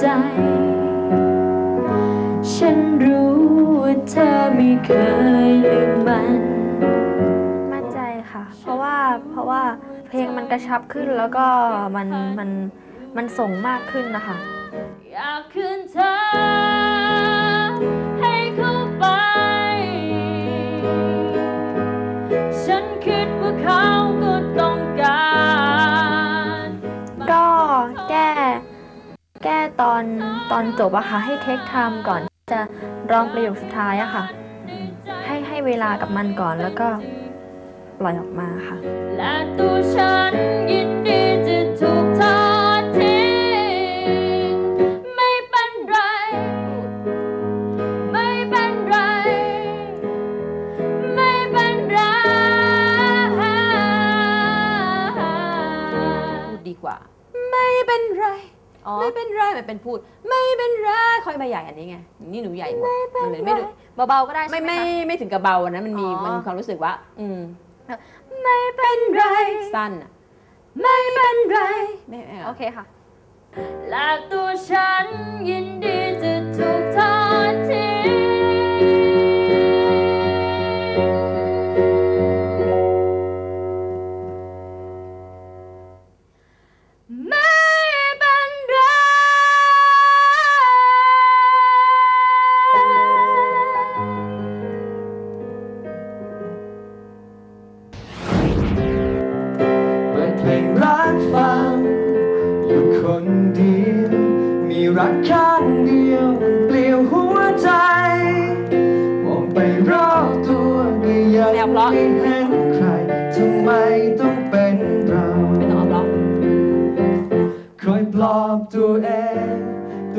ใจ ฉันรู้ว่าเธอไม่เคยลืมมัน มั่นใจค่ะ เพราะว่าเพราะว่าเพลงมันกระชับขึ้นแล้วก็มันมันมันส่งมากขึ้นนะคะ อนตอนจบอะค่ะให้เทคไทม์ก่อนจะร้องประโยคสุดท้ายอะค่ะ ให้ให้เวลากับมันก่อนแล้วก็ปล่อยออกมาค่ะ และตัวฉันยินดีจะถูกทอดทิ้งไม่เป็นไร ไม่เป็นไร ไม่เป็นไรพูดดีกว่า ไม่เป็นไรอ๋อ ไม่เป็นไรมันเป็นพูด ไม่เป็นไรค่อยมาใหญ่อันนี้ไงนี่หนูใหญ่หมดมันเลยไม่ดูเบาๆก็ได้ไม่ใช่หไม่คะไม่ถึงกับเบาอันนั้นมันมีอ๋อมันมีความรู้สึกว่า อืมไม่เป็นไรสั้นอะไม่เป็นไรไม่ไม่โอเอาเคค่ะและตัวฉันยินดี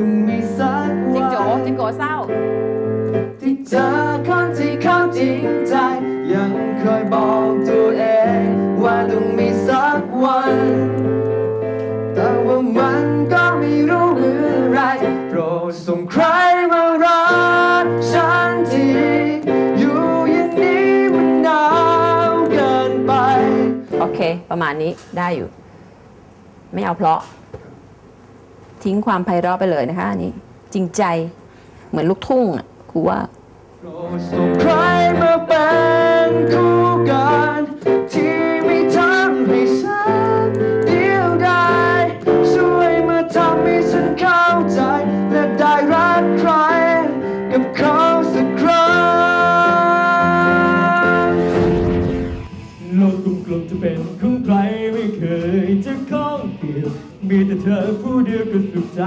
ต้องมีสักจิงวัโจ้นจิงโกเศร้า ที่เจอคนที่เขาจริงใจ ยังคอยบอกตัวเอง ว่าต้องมีสักวัน แต่ว่ามันก็ไม่รู้เมื่อไหรโปรดส่งใครมารักฉันทีอยู่อย่างนี้มันหนาวเกินไป โอเค ประมาณนี้ได้อยู่ ไม่เอาเพราะ ทิ้งความไพเราะไปเลยนะคะอันนี้จริงใจเหมือนลูกทุ่งอะครูว่าโปรดส่งใครมาเป็นคู่กันที่ไม่ทำให้ฉันเดียวดายช่วยมาทำให้ฉันเข้าใจ และได้รักใคร กับเขาสักครั้งโลกกลมๆจะเป็นของ มีแต่เธอผู้เดียวก็สุขใจ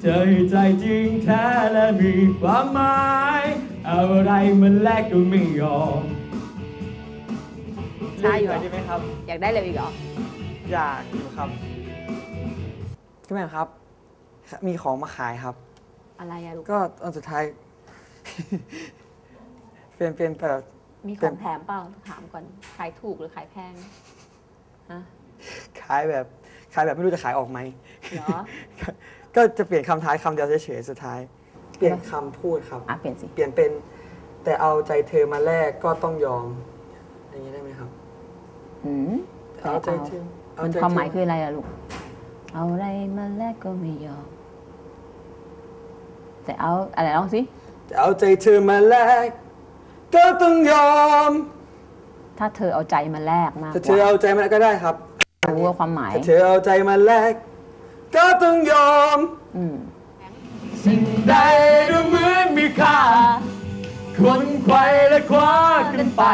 เจอใจจริงแท้และมีความหมาย เอาอะไรมาแลกก็ไม่ยอมได้อยู่เหรอใช่ไหมครับ อยากได้เร็วอีกเหรอ อยากอยู่ครับพี่แม่ครับ มีของมาขายครับ อะไรอะลูก ก็ตอนสุดท้าย เป็นเป็นแบบ มีขเป็องนแถมเปล่า ถามก่อน ขายถูกหรือขายแพง ฮะ ขายแบบขายแบบไม่รู้จะขายออกไหม เหรอ ก็จะเปลี่ยนคำท้ายคำเดียวเฉยๆสุดท้าย เปลี่ยนคำพูดครับ อะเปลี่ยนสิ เปลี่ยนเป็นแต่เอาใจเธอมาแลกก็ต้องยอม อย่างนี้ได้ไหมครับ อืมแต่เอาใจเธอเอามันใจความหมายเธคืออะไรอะลูก เอาอะไรมาแลกก็ไม่ยอม แต่เอาอะไรลองสิ แต่เอาใจเธอมาแลกก็ต้องยอม ถ้าเธอเอาใจมาแลกมากกถ้าเธอว่าเอาใจมาแลกก็ได้ครับ รู้ว่าความหมายถ้าเธอเอาใจมาแลกก็ต้องยอม อืมสิ่งใดดูเหมือนมีค่าคนไขว้และคว้ากันไป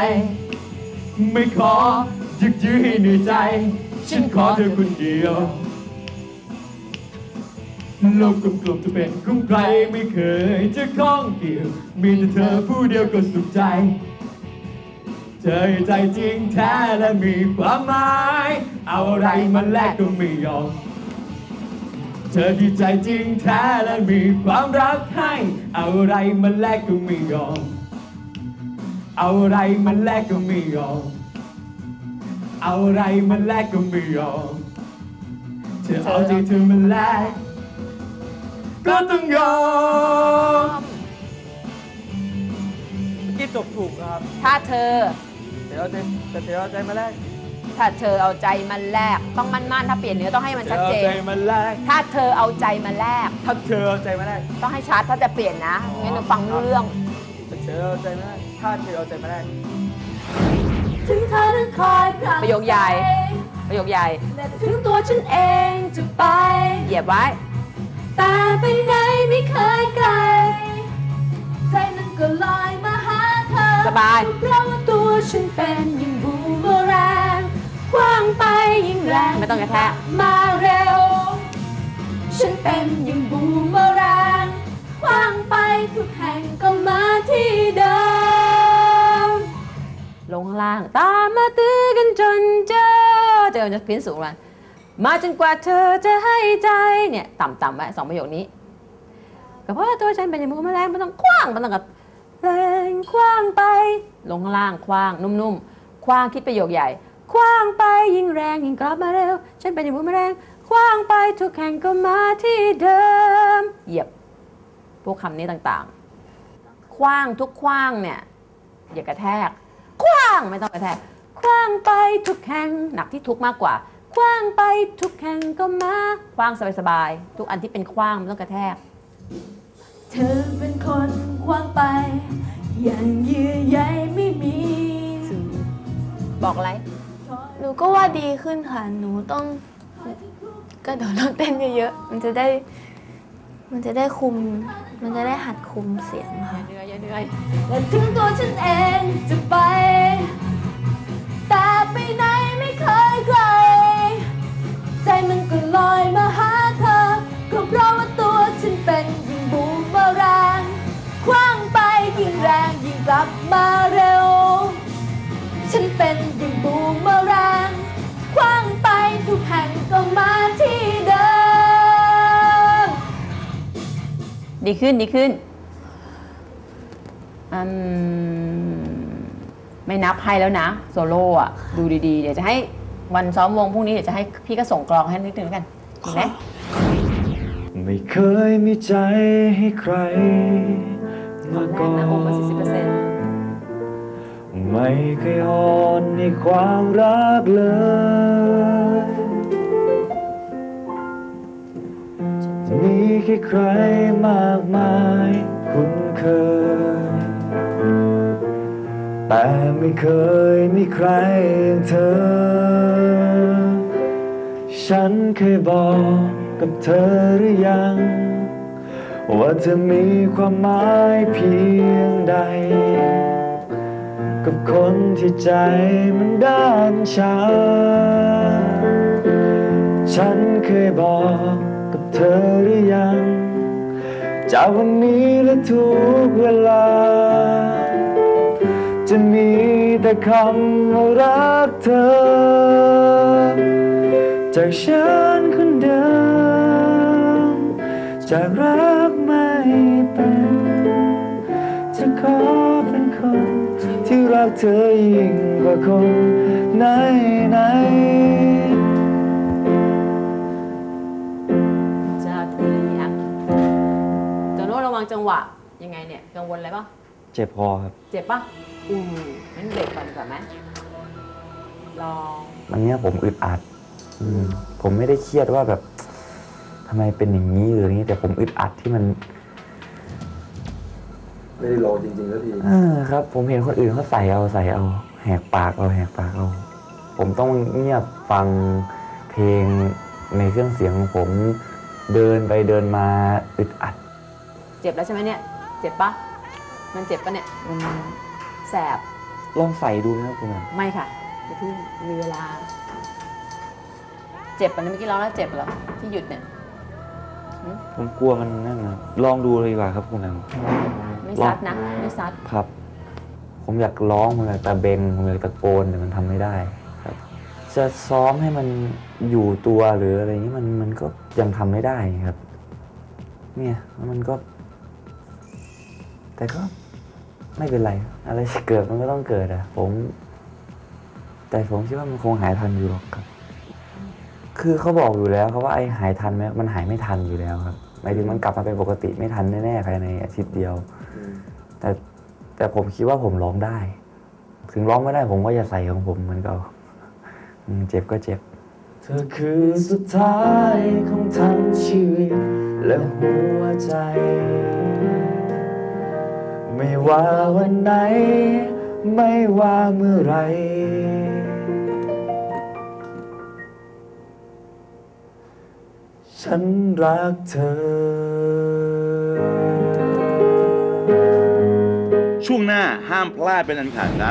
ไม่ขอยึกยื้อให้เหนื่อยใจ ฉันขอเธอคนเดียวโลกกลมๆจะเป็นของใครไม่เคยจะข้องเกี่ยว มีแต่เธอผู้เดียวก็สุขใจ ธอใจจริงแท้และมีความหมาย เอาอะไรมาแลกก็ไม่ยอม เธอที่ใจจริงแท้และมีความรักให้ เอาอะไรมาแลกก็ไม่ยอม เอาอะไรมาแลกก็ไม่ยอม เอาอะไรมาแลกก็ไม่ยอม เธอเอาใจเธอมาแลกก็ต้องยอมเมื่อกี้จบถูกนะครับ ถ้าเธอ แต่เอาใจแต่เธอเอาใจมาแลกถ้าเธอเอาใจมันแลกต้องมั่นมั่นๆถ้าเปลี่ยนเนื้อต้องให้มันชัดเจธอใจนมันแรกถ้าเธอเอาใจมาแลกถ้าเธอเอาใจมาแรกต้องให้ชัดถ้าจะเปลี่ยนนะงั้นหนูฟังไม่รู้เรื่องถ้าเธอเอาใจมาแรกถ้าเธอเอาใจมาแรกถึงเธอนั้นคอยพรำประโยคใหญ่ ประโยคใหญ่แต่ถึงตัวฉันเองจะไป เหยียบไว้ แต่ไปไหนไม่เคยไกล ใจมันก็ลอยมาหาเธอ สบาย เพราะว่าตัวฉันเป็นยิ่งบูมเมอแรงคว้างไปยิ่งแรงไม่ต้องกระแทกมาเร็ว ฉันเป็นยิ่งบูมเมอแรงคว้างไปทุกแห่งก็มาที่เดิม ลงข้างล่างตามมาตื้อกันจนเจอเจอจะพื้นสูงมันมาจนกว่าเธอจะให้ใจเนี่ยต่ำๆไว้สองประโยคนี้ก็เพราะว่าตัวฉันเป็นอย่างมือแมลงมันต้องคว้างมันต้องกับ แรงคว้างไปลงข้างล่างคว้างนุ่มๆคว้างคิดประโยคใหญ่ คว้างไปยิ่งแรงยิ่งกลับมาเร็วฉันเป็นอย่างมือแมลงคว้างไปทุกแห่งก็มาที่เดิม เหยียบพวกคำนี้ต่างๆ คว้างทุกคว้างเนี่ยอย่ากระแทก คว้างไม่ต้องกระแทก คว้างไปทุกแห่งหนักที่ทุกมากกว่า คว้างไปทุกแห่งก็มา คว้างสบายๆทุกอันที่เป็นคว้างไม่ต้องกระแทก เธอเป็นคนคว้างไป อย่างเยื่อใยไม่มี บอกอะไร หนูก็ว่าดีขึ้นค่ะ หนูต้องกระโดดต้องเต้นเยอะๆ มันจะได้ มันจะได้คุม มันจะได้หัดคุมเสียงค่ะ เหนื่อยอย่าเหนื่อย และถึงตัวฉันเองจะไป แต่ไปไหนไม่เคยไกล ใจมันก็ลอยมา ดีขึ้นดีขึ้นอืมไม่นับให้แล้วนะ โซโล่อะดูดีๆ เดี๋ยวจะให้วันซ้อมวงพรุ่งนี้เดี๋ยวจะให้พี่ก็ส่งกลองให้นิดนึงแล้วกันดีไหมไม่เคยมีใจให้ใครตอมานแรก่กอนะโอมมาสี่สิบเปอร์เซ็นนต์ไม่เคยอ่อนในความรักเลย แค่ใครมากมายคุ้นเคย แต่ไม่เคยมีใครอย่างเธอ ฉันเคยบอกกับเธอหรือยัง ว่าเธอมีความหมายเพียงใด กับคนที่ใจมันด้านชา ฉันเคยบอก เธอหรือยัง จากวันนี้และทุกเวลา จะมีแต่คำว่ารักเธอ จากฉันคนเดิมจากรักไม่เป็น จะขอเป็นคน ที่รักเธอยิ่งกว่าคนไหนไหน ยังไงเนี่ยกังวลอะไรปะเจ็บคอครับ เจ็บปะอืมงั้นเบรกก่อนดีกว่าไหมลองวันเนี้ยผมอึดอัด อืม ผมไม่ได้เครียดว่าแบบทำไมเป็นอย่างนี้หรืออย่างนี้ แต่ผมอึดอัดที่มัน ไม่ได้ลองจริงๆแล้วทีเออครับ ผมเห็นคนอื่นเขาใส่เอาใส่เอา แหกปากเอาแหกปากเอา ผมต้องเงียบฟังเพลงในเครื่องเสียงของผมเดินไปเดินมาอึดอัด เจ็บแล้วใช่ไหมเนี่ย เจ็บปะมันเจ็บปะเนี่ยมันแสบลองใส่ดูนะครับคุณแม่ไม่ค่ะเดี๋ยวเพิ่งมีเวลา เจ็บปะเนี่ยเมื่อกี้ร้องแล้วเจ็บเหรอที่หยุดเนี่ยผมกลัวมันนั่นนะลองดูเลยดีกว่าครับคุณแม่ไม่ซัดนะไม่ซัดครับ ผมอยากร้องผมอยากตะเบงผมอยากตะโกนแต่มันทำไม่ได้ครับ จะซ้อมให้มันอยู่ตัวหรืออะไรนี้มันมันก็ยังทำไม่ได้ครับ เนี่ยแล้วมันก็ แต่ก็ไม่เป็นไร อะไรจะเกิดมันก็ต้องเกิดอะผม แต่ผมคิดว่ามันคงหายทันอยู่หรอกครับ คือเขาบอกอยู่แล้วครับว่าไอ้หายทันไหมมันหายไม่ทันอยู่แล้วครับหมายถึงมันกลับมาเป็นปกติไม่ทันแน่ๆภายในอาทิตย์เดียว แต่แต่ผมคิดว่าผมร้องได้ ถึงร้องไม่ได้ผมก็จะใส่ของผมเหมือนเก่าเจ็บก็เจ็บ เธอคือสุดท้ายของทั้งชีวิตและหัวใจ ว่าวันไหน ไม่ว่าเมื่อไร ฉันรักเธอ ช่วงหน้าห้ามพลาดเป็นอันขาดครับ